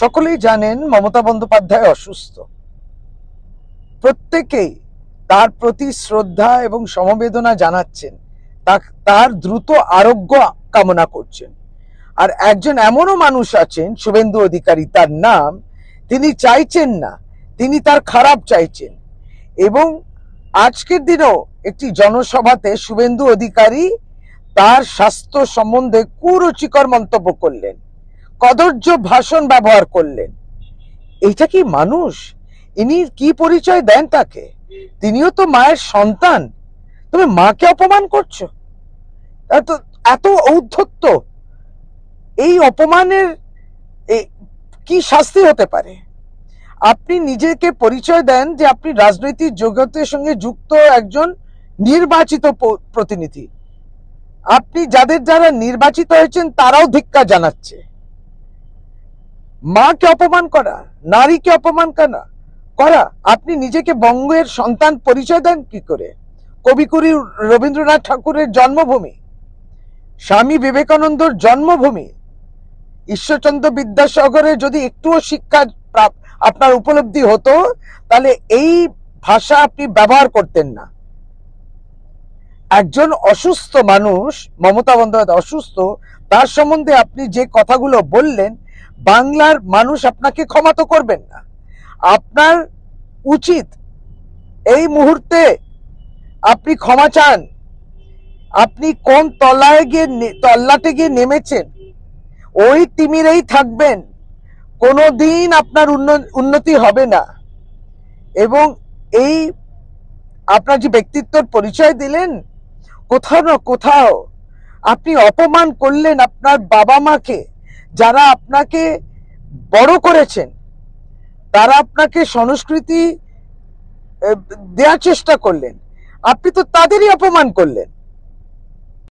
সকলেই জানেন মমতা বন্দ্যোপাধ্যায় অসুস্থ। প্রত্যেকেই তার প্রতি শ্রদ্ধা এবং সমবেদনা জানাচ্ছেন। তার দ্রুত আরোগ্য কামনা করছেন। আর একজন এমনও মানুষ আছেন, শুভেন্দু অধিকারী, তার নাম তিনি চাইছেন না, তিনি তার খারাপ চাইছেন। এবং আজকের দিনেও একটি জনসভাতে শুভেন্দু অধিকারী তার স্বাস্থ্য সম্বন্ধে কুরুচিকর মন্তব্য করলেন। কদর্য ভাষণ ব্যবহার করলেন এটা কি মানুষ? ইনি কি পরিচয় দেন তাকে? তিনিও তো মায়ের সন্তান। তুমি মাকে অপমান করছ? এত এত ঔদ্ধত্য। এই অপমানের কি শাস্তি হতে পারে? আপনি নিজেকে পরিচয় দেন যে আপনি রাজনৈতিক জগতের সঙ্গে যুক্ত একজন নির্বাচিত প্রতিনিধি। আপনি যাদের যারা নির্বাচিত হয়েছেন তারাও ধিক্কা জানাচ্ছে। মাকে অপমান করা, নারীকে অপমান করা করা। আপনি নিজেকে বঙ্গের সন্তান পরিচয় দেন কি করে? কবিগুরু রবীন্দ্রনাথ ঠাকুরের জন্মভূমি, স্বামী বিবেকানন্দর জন্মভূমি। ঈশ্বরচন্দ্র বিদ্যাসাগরে যদি একটুও শিক্ষা আপনার উপলব্ধি হতো, তাহলে এই ভাষা আপনি ব্যবহার করতেন না। একজন অসুস্থ মানুষ, মমতা বন্দ্যোপাধ্যায় অসুস্থ, তার সম্বন্ধে আপনি যে কথাগুলো বললেন বাংলার মানুষ আপনাকে ক্ষমা তো করবেন না। আপনার উচিত এই মুহূর্তে আপনি ক্ষমা চান। আপনি কোন তলায় গিয়ে তল্লাটে গিয়ে নেমেছেন, ওই তিমিরেই থাকবেন। কোনো দিন আপনার উন্ন- উন্নতি হবে না। এবং এই আপনার যে ব্যক্তিত্বর পরিচয় দিলেন, কোথাও না কোথাও আপনি অপমান করলেন আপনার বাবা মাকে যারা আপনাকে বড় করেছেন, তারা আপনাকে সংস্কৃতি দেওয়ার চেষ্টা করলেন। আপনি তো তাদেরই অপমান করলেন।